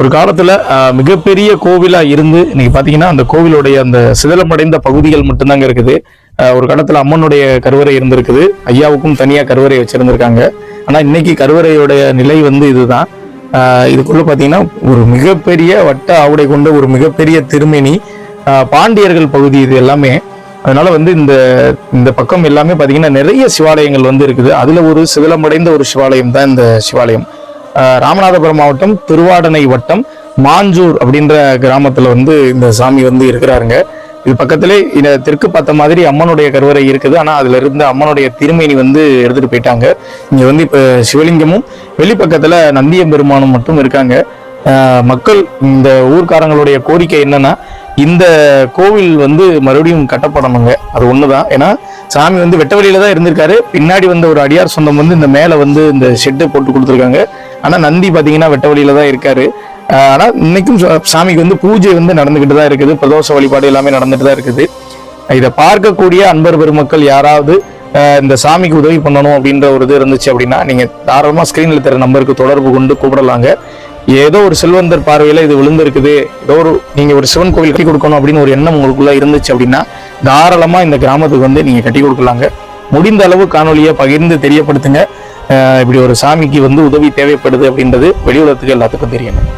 ஒரு காலத்துல மிகப்பெரிய கோவிலா இருந்து இன்னைக்கு பாத்தீங்கன்னா அந்த கோவிலுடைய அந்த சிதலமடைந்த பகுதிகள் மட்டும்தாங்க இருக்குது. ஒரு காலத்துல அம்மனுடைய கருவறை இருந்திருக்குது. ஐயாவுக்கும் தனியா கருவறை வச்சிருந்திருக்காங்க. ஆனா இன்னைக்கு கருவறையுடைய நிலை வந்து இதுதான். இதுக்குள்ளே இதுக்குள்ள பாத்தீங்கன்னா ஒரு மிகப்பெரிய வட்ட ஆவுடை கொண்ட ஒரு மிகப்பெரிய திருமேனி பாண்டியர்கள் பகுதி இது எல்லாமே. அதனால வந்து இந்த இந்த பக்கம் எல்லாமே பாத்தீங்கன்னா நிறைய சிவாலயங்கள் வந்து இருக்குது. அதுல ஒரு சிதிலமடைந்த ஒரு சிவாலயம் தான் இந்த சிவாலயம். ராமநாதபுரம் மாவட்டம் திருவாடனை வட்டம் மாஞ்சூர் அப்படின்ற கிராமத்தில் வந்து இந்த சாமி வந்து இருக்கிறாருங்க. இது பக்கத்திலே இந்த தெற்கு பார்த்த மாதிரி அம்மனுடைய கருவறை இருக்குது. ஆனால் அதுல இருந்த அம்மனுடைய திருமேனி வந்து எடுத்துட்டு போயிட்டாங்க. இங்க வந்து இப்போ சிவலிங்கமும் வெளிப்பக்கத்துல நந்தியம் பெருமானும் மட்டும் இருக்காங்க. மக்கள் இந்த ஊர்க்காரங்களுடைய கோரிக்கை என்னன்னா இந்த கோவில் வந்து மறுபடியும் கட்டப்படணுங்க. அது ஒண்ணுதான். ஏன்னா சாமி வந்து வெட்ட வழியில தான் இருந்திருக்காரு. பின்னாடி வந்த ஒரு அடியார் சொந்தம் வந்து இந்த மேல வந்து இந்த ஷெட்டு போட்டு கொடுத்துருக்காங்க. ஆனா நந்தி பாத்தீங்கன்னா வெட்ட வழியில தான் இருக்காரு. ஆனா இன்னைக்கும் சாமிக்கு வந்து பூஜை வந்து நடந்துகிட்டு தான் இருக்குது. பிரதோஷ வழிபாடு எல்லாமே நடந்துட்டு தான் இருக்குது. இதை பார்க்கக்கூடிய அன்பர் பெருமக்கள் யாராவது இந்த சாமிக்கு உதவி பண்ணணும் அப்படின்ற ஒரு இது இருந்துச்சு அப்படின்னா நீங்க தாராளமா ஸ்கிரீன்ல தர நம்பருக்கு தொடர்பு கொண்டு கூப்பிடலாங்க. ஏதோ ஒரு செல்வந்தர் பார்வையில இது விழுந்திருக்குது. ஏதோ ஒரு நீங்க ஒரு சிவன் கோவில் கட்டி கொடுக்கணும் அப்படின்னு ஒரு எண்ணம் உங்களுக்குள்ள இருந்துச்சு அப்படின்னா தாராளமா இந்த கிராமத்துக்கு வந்து நீங்க கட்டி கொடுக்கலாங்க. முடிந்த அளவு காணொலியை பகிர்ந்து தெரியப்படுத்துங்க. ஆஹ் இப்படி ஒரு சாமிக்கு வந்து உதவி தேவைப்படுது அப்படின்றது வெளி உலகத்துக்கு எல்லாத்துக்கும் தெரியணும்